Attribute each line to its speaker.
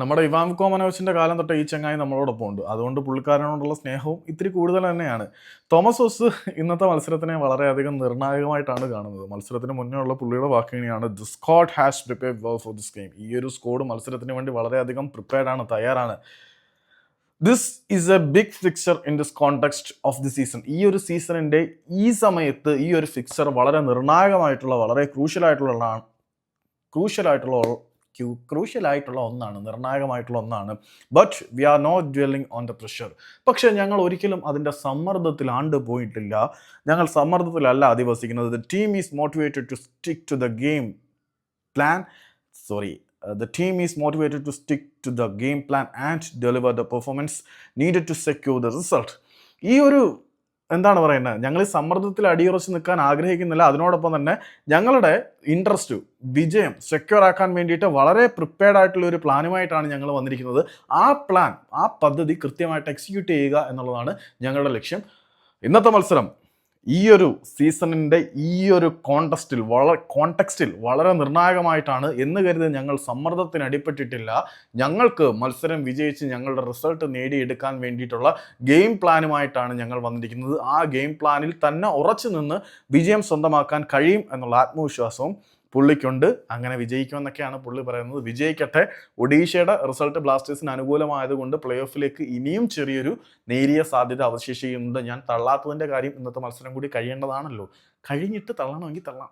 Speaker 1: നമ്മുടെ ഇവാൻ മനോജിന്റെ കാലം തൊട്ട് ഈ ചങ്ങായി നമ്മളോടൊപ്പം ഉണ്ട്. അതുകൊണ്ട് പുള്ളിക്കാരനോടുള്ള സ്നേഹവും ഇത്തിരി കൂടുതൽ തന്നെയാണ്. തോമസ് ഹോസ് ഇന്നത്തെ മത്സരത്തിനെ വളരെയധികം നിർണായകമായിട്ടാണ് കാണുന്നത്. മത്സരത്തിന് മുന്നേ ഉള്ള പുള്ളിയുടെ വാക്കിനെയാണ് the squad has prepare well for this game ഈ ഒരു സ്കോഡ് മത്സരത്തിന് വേണ്ടി വളരെയധികം പ്രിപ്പയർഡ് ആണ് തയ്യാറാണ്. This is a big fixture in this context of the season ഈ ഒരു സീസണിന്റെ ഈ സമയത്ത് ഈ ഒരു ഫിക്സർ വളരെ നിർണായകമായിട്ടുള്ള വളരെ ക്രൂഷ്യൽ ആയിട്ടുള്ള ആയിട്ടുള്ള ക്രൂഷ്യൽ ആയിട്ടുള്ള ഒന്നാണ് നിർണായകമായിട്ടുള്ള ഒന്നാണ്. But we are not dwelling on the pressure പക്ഷേ ഞങ്ങൾ ഒരിക്കലും അതിന്റെ സമ്മർദ്ദത്തിൽ ആണ്ട് പോയിട്ടില്ല ഞങ്ങൾ സമ്മർദ്ദത്തിലല്ല അധിവസിക്കുന്നത്. The team is motivated to stick to the game plan sorry the team is motivated to stick to the game plan and deliver the performance need to secure the result ഈ ഒരു എന്താണ് പറയുന്നത്? ഞങ്ങൾ ഈ സമ്മർദ്ദത്തിൽ അടിയുറച്ച് നിൽക്കാൻ ആഗ്രഹിക്കുന്നില്ല. അതിനോടൊപ്പം തന്നെ ഞങ്ങളുടെ ഇൻട്രസ്റ്റ് വിജയം സെക്യൂർ ആക്കാൻ വേണ്ടിയിട്ട് വളരെ പ്രിപ്പയർഡ് ആയിട്ടുള്ള ഒരു പ്ലാനുമായിട്ടാണ് ഞങ്ങൾ വന്നിരിക്കുന്നത്. ആ പ്ലാൻ ആ പദ്ധതി കൃത്യമായിട്ട് എക്സിക്യൂട്ട് ചെയ്യുക എന്നുള്ളതാണ് ഞങ്ങളുടെ ലക്ഷ്യം. ഇന്നത്തെ മത്സരം ഈ ഒരു സീസണിന്റെ ഈ ഒരു കോണ്ടസ്റ്റിൽ വളരെ കോണ്ടക്സ്റ്റിൽ വളരെ നിർണായകമായിട്ടാണ് എന്ന് കരുതി ഞങ്ങൾ സമ്മർദ്ദത്തിന് അടിപ്പെട്ടിട്ടില്ല. ഞങ്ങൾക്ക് മത്സരം വിജയിച്ച് ഞങ്ങളുടെ റിസൾട്ട് നേടിയെടുക്കാൻ വേണ്ടിയിട്ടുള്ള ഗെയിം പ്ലാനുമായിട്ടാണ് ഞങ്ങൾ വന്നിരിക്കുന്നത്. ആ ഗെയിം പ്ലാനിൽ തന്നെ ഉറച്ചു നിന്ന് വിജയം സ്വന്തമാക്കാൻ കഴിയും എന്നുള്ള ആത്മവിശ്വാസവും പുള്ളിക്കുണ്ട്. അങ്ങനെ വിജയിക്കുമെന്നൊക്കെയാണ് പുള്ളി പറയുന്നത്. വിജയിക്കട്ടെ. ഒഡീഷയുടെ റിസൾട്ട് ബ്ലാസ്റ്റേഴ്സിന് അനുകൂലമായതുകൊണ്ട് പ്ലേ ഓഫിലേക്ക് ഇനിയും ചെറിയൊരു നേരിയ സാധ്യത അവശേഷിക്കുന്നുണ്ട്. ഞാൻ തള്ളാത്തതിന്റെ കാര്യം ഇന്നത്തെ മത്സരം കൂടി കഴിയേണ്ടതാണല്ലോ. കഴിഞ്ഞിട്ട് തള്ളണമെങ്കിൽ തള്ളാം.